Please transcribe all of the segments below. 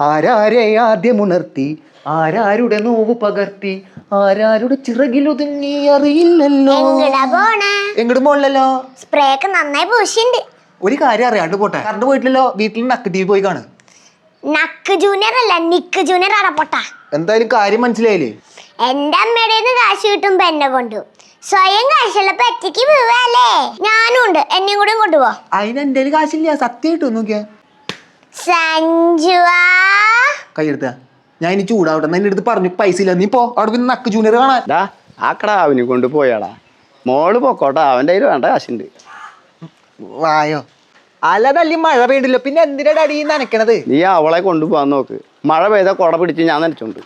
ആരാരെ ആദ്യമുണർത്തി ആരാരുടെ now പകർത്തി? ആരാരുടെ ചിറകിലൊതുങ്ങി അറിയില്ലല്ലോ. എങ്ങോട്ട് പോണല്ലോ സ്പ്രേ ഒക്കെ നന്നായി പൂശിണ്ട് ഒരു കാര്യം അറിയാണ്ട് പോട്ടെ. കറണ്ട് പോയിട്ടില്ലല്ലോ. വീട്ടിൽ നക്ക് ടി വി പോയി കാണു. നക്ക് ജൂനിയർ അല്ല നിക്ക് ജൂനിയർ ആണ് പൊട്ട. എന്തായാലും കാര്യം മനസ്സിലായില്ലേ? എന്റെ അമ്മയുടെ കാശ് കിട്ടുമ്പോ എന്നെ കൊണ്ടു സ്വയം കാശുള്ളപ്പോ ഒറ്റയ്ക്ക് പോവല്ലേ? ഞാനും ഉണ്ട്. എന്നെയും കൂടെ കൊണ്ടുപോ അതിന് എന്റെ കാശില്ല. സത്യമായിട്ടും നോക്കിയാ. കൈയെടുത്ത. ഞാൻ ഇനി ചൂടാവട്ടെ. എന്നെ അടുത്ത് പറഞ്ഞു. പൈസ ഇല്ല നീ പോ. അവിടെ പിന്നെ നക്ക് ജൂനിയർ കാണാൻ. ഡാ ആ കടാവിനെ കൊണ്ട് പോയാടാ. മോൾ പൊക്കോട്ടെ. അവന്റെ കയ്യിൽ വേണ്ട കാശുണ്ട്. വായോ. അല്ലതല്ലി മഴ പെയ്യണ്ടല്ലോ പിന്നെ എന്തിനാ ഡാഡി നനക്കണത്? നീ അവളെ കൊണ്ടുപോകാൻ നോക്ക്. മഴ പെയ്ത കുട പിടിച്ച് ഞാൻ നനച്ചോണ്ട്.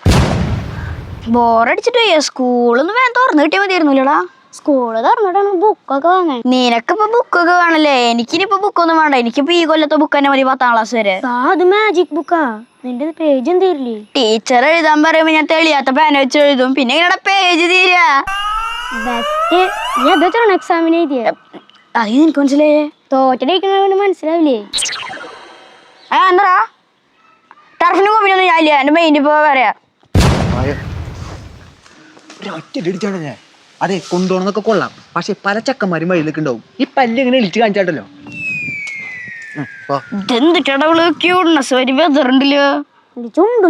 ബോറടിച്ചിട്ട് സ്കൂളൊന്നും വേണം തുറന്നു കിട്ടിയാൽ മതിയായിരുന്നില്ലടാ. സ്കൂൾ തുറന്നിട്ടാണ് ബുക്കൊക്കെ വാങ്ങാൻ നിനക്കിപ്പോ ബുക്കൊക്കെ വേണല്ലേ? എനിക്കിനിപ്പോ ബുക്കൊന്നും വേണ്ട. എനിക്കിപ്പോ ഈ കൊല്ലത്തെ ബുക്ക് തന്നെ മതി പത്താം ക്ലാസ് വരെ. അത് മാജിക് ബുക്കാ നിന്റെ പേജ് എന്തേരില്ലേ ടീച്ചർ എഴുതാൻ പറയുമ്പോ ഞാൻ തെളിയാത്ത പേന വെച്ച് എഴുതും. പിന്നെ ഇങ്ങനെ പേജ് തീരാ. ബെസ്റ്റ് നീ എക്സാമിന് എഴുതിയ? അത് നിനക്ക് മനസ്സിലായേ. തോറ്റടിക്കണ മനസ്സിലാവില്ലേ? ആ എന്താ ടർഫിന് കോമ്പിനൊന്നും ഞാനില്ല എന്റെ മെയിൻ ഇപ്പൊ പറയാ. ഒറ്റ ഞാൻ. അതെ കൊണ്ടുപോകണമെന്നൊക്കെ കൊള്ളാം. പക്ഷെ പല ചക്കന്മാരും വഴിയിലൊക്കെ ഉണ്ടാവും ഈ പല്ല് ഇങ്ങനെ ഇളിച്ച് കാണിച്ചാട്ടല്ലോ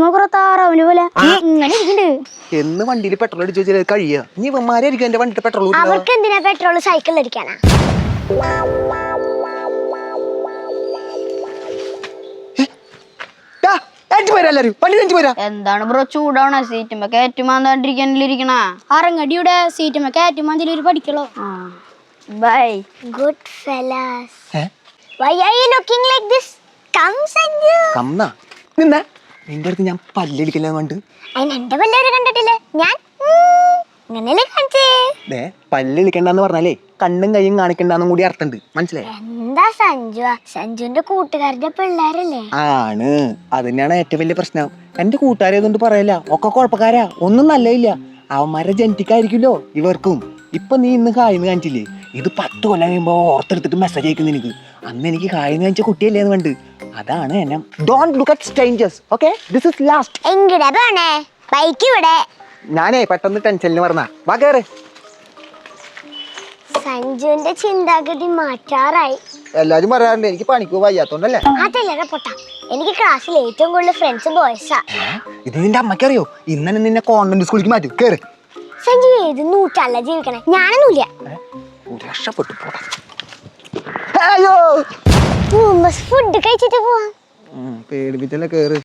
കുറെ താറാവിന് പോലെ. ഇങ്ങനെ എന്ന് വണ്ടിയിൽ പെട്രോൾ അടിച്ചു വെച്ചാൽ കഴിയുക ഇനി ഇവന്മാരായിരിക്കും എന്റെ വണ്ടിയുടെ പെട്രോൾ അവർക്ക് എന്തിനാ പെട്രോൾ സൈക്കിളിൽ അടിക്കാനാ എല്ലാരും. വണ്ടി അഞ്ചു പേരാ. എന്താണ് ബ്രോ ചൂടാവണ? സീറ്റുമ്പോ കയറ്റുമാന്താണ്ടിരിക്കാനിരിക്കണ അറങ്ങടിയുടെ സീറ്റുമ്മ കയറ്റുമാതിൽ ഒരു പഠിക്കലോ bye good fellas? Why are you looking like this come Sanju കംന നിന്ന? നിന്റെ അടുത്ത് ഞാൻ പല്ലടിക്കല്ല കണ്ട് അതിന് എന്റെ വല്ലവരും കണ്ടിട്ടില്ലേ? ഞാൻ? ഇങ്ങനെ ഇങ്ങനെയല്ലേ ദേ പല്ലടിക്കണ്ടെന്ന് പറഞ്ഞാലേ കണ്ണും കൈയും കാണിക്കണ്ടെന്നും കൂടി അർത്ഥമുണ്ട് മനസ്സിലായി? എന്താ സഞ്ജു? സഞ്ജുവിന്റെ കൂട്ടുകാരുടെ പിള്ളേരല്ലേ? ആണ്. അത് തന്നെയാണ് ഏറ്റവും വലിയ പ്രശ്നം. എന്റെ കൂട്ടുകാരെ പറയല്ല? ഒക്കെ കുഴപ്പക്കാരാ. ഒന്നും നല്ലയില്ല അവന്മാരെ ജനറ്റിക് ആയിരിക്കുമല്ലോ ഇവർക്കും. ഇപ്പൊ നീ ഇന്ന് കായെന്ന് കാണിച്ചില്ലേ? ഇത് പത്ത് കൊല്ലം കഴിയുമ്പോ ഓർത്തെടുത്തിട്ട് മെസ്സേജ് അയക്കുന്നു എനിക്ക്. അന്ന് എനിക്ക് കായെന്ന് കാണിച്ച കുട്ടിയല്ലേ എന്ന് കണ്ട്. അതാണ് എന്നെ. Don't look at strangers okay this is last എങ്കിടെ പോണേ? ബൈക്ക് ഇവിടെ. ഞാനേ പെട്ടെന്ന് ടെൻഷനിൽ പറഞ്ഞ വാ കേറ്. സഞ്ജുവിന്റെ ചിന്താഗതി മാറ്റാറായി. എല്ലാരും പറയാറുണ്ട് എനിക്ക് പണിക്ക് വയ്യാത്തോണ്ടല്ലേ? അതല്ലേ പൊട്ട. എനിക്ക് ക്ലാസ്സിൽ ഏറ്റവും കൂടുതൽ ഫ്രണ്ട്സ് ബോയ്സാ ഇത് നിന്റെ അമ്മയ്ക്ക് അറിയോ? ഇന്നെ നിന്നെ കോൺവെന്റ് സ്കൂളിലേക്ക് മാറ്റി. കേറി. സഞ്ജു ഏത് നൂറ്റല്ല ജീവിക്കണേ? ഞാനൊന്നുമില്ല രക്ഷപ്പെട്ടു പോടാ. അയ്യോ! ഫുഡ് കഴിച്ചിട്ട് പോവാം. പേടിപ്പിച്ചല്ലേ കേറ്.